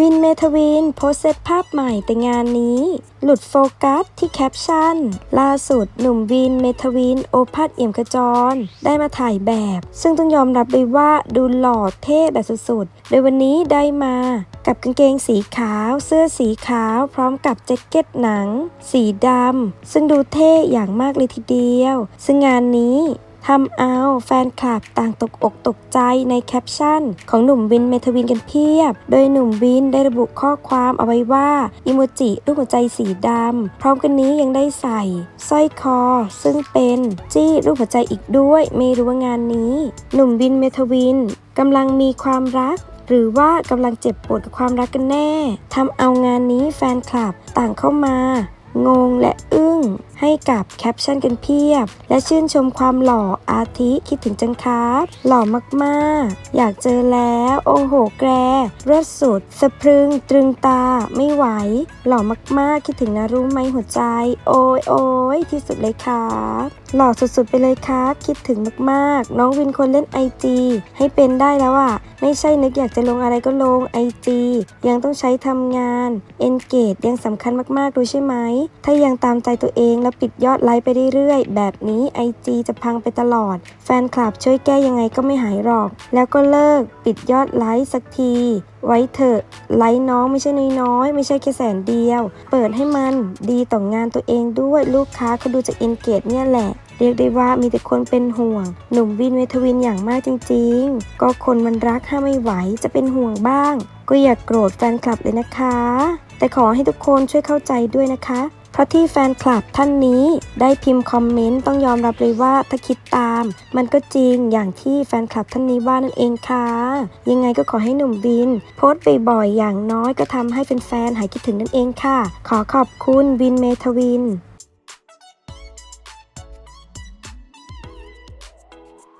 วินเมทวินโพสต์เซตภาพใหม่แต่งานนี้ หลุดโฟกัสที่แคปชั่น ล่าสุดหนุ่มวินเมทวินโอภาสเอี่ยมขจร ได้มาถ่ายแบบ ซึ่งต้องยอมรับเลยว่าดูหล่อเท่แบบสุดๆ โดยวันนี้ได้มากับกางเกงสีขาว เสื้อสีขาว พร้อมกับแจ็คเก็ตหนัง สีดำซึ่งดูเท่อย่างมากเลยทีเดียว ซึ่งงานนี้ ทำเอาแฟนคลับต่างตกอกตกใจในแคปชั่น ของหนุ่มวินเมทวินกันเพียบ โดยหนุ่มวินได้ระบุข้อความเอาไว้ว่า อิโมจิรูปหัวใจสีดำ พร้อมกันนี้ยังได้ใส่สร้อยคอ ซึ่งเป็นจี้รูปหัวใจอีกด้วย ไม่รู้ว่างานนี้ หนุ่มวินเมทวินกำลังมีความรักหรือว่ากำลังเจ็บปวดกับความรักกันแน่ทำเอางานนี้แฟนคลับต่างเข้ามา งงและอึ้ง ให้กับแคปชั่นกันเพียบ และชื่นชมความหล่ออาทิคิดถึงจังครับหล่อมากๆ อยากเจอแล้ว โอ้โหแกรเลิศสุด สะพรึงตรึงตาไม่ไหว หล่อมากๆ คิดถึงนะรู้ไหมหัวใจ โอ้ยโอ้ยที่สุดเลยครับหล่อสุดๆไปเลยครับ คิดถึงมากๆ น้องวินคนเล่นไอจีให้เป็นได้แล้วอะไม่ใช่นึกอยากจะลงอะไรก็ลงไอจียังต้องใช้ทำงาน Engage ยังสำคัญมากๆรู้ใช่ไหมถ้ายังตามใจตัวเองแล้วปิดยอดไลค์ไปเรื่อยๆ แบบนี้ไอจจะพังไปตลอด แฟนคลับช่วยแก้ยังไงก็ไม่หายหรอก แล้วก็เลิกปิดยอดไลค์สักที ไว้เถอะไลค์น้องไม่ใช่น้อยๆ ไม่ใช่แค่แสนเดียว เปิดให้มันดีต่องานตัวเองด้วยลูกค้าเขาดูจากอินเกจเนี่ยแหละ เรียกได้ว่ามีแต่คนเป็นห่วง หนุ่มวินเวทวินอย่างมากจริง ๆ ก็คนมันรักห้าไม่ไหวจะเป็นห่วงบ้าง ก็อย่ากโกรธแฟนคลับเลยนะคะ แต่ขอให้ทุกคนช่วยเข้าใจด้วยนะคะ เพราะที่แฟนคลับท่านนี้ได้พิมพ์คอมเมนต์ต้องยอมรับเลยว่าถ้าคิดตาม มันก็จริงอย่างที่แฟนคลับท่านนี้ว่านั่นเองค่ะ ยังไงก็ขอให้หนุ่มวิน โพสต์บ่อยๆอย่างน้อยก็ทำให้แฟนๆหายคิดถึงนั่นเองค่ะ ขอขอบคุณวินเมทวิน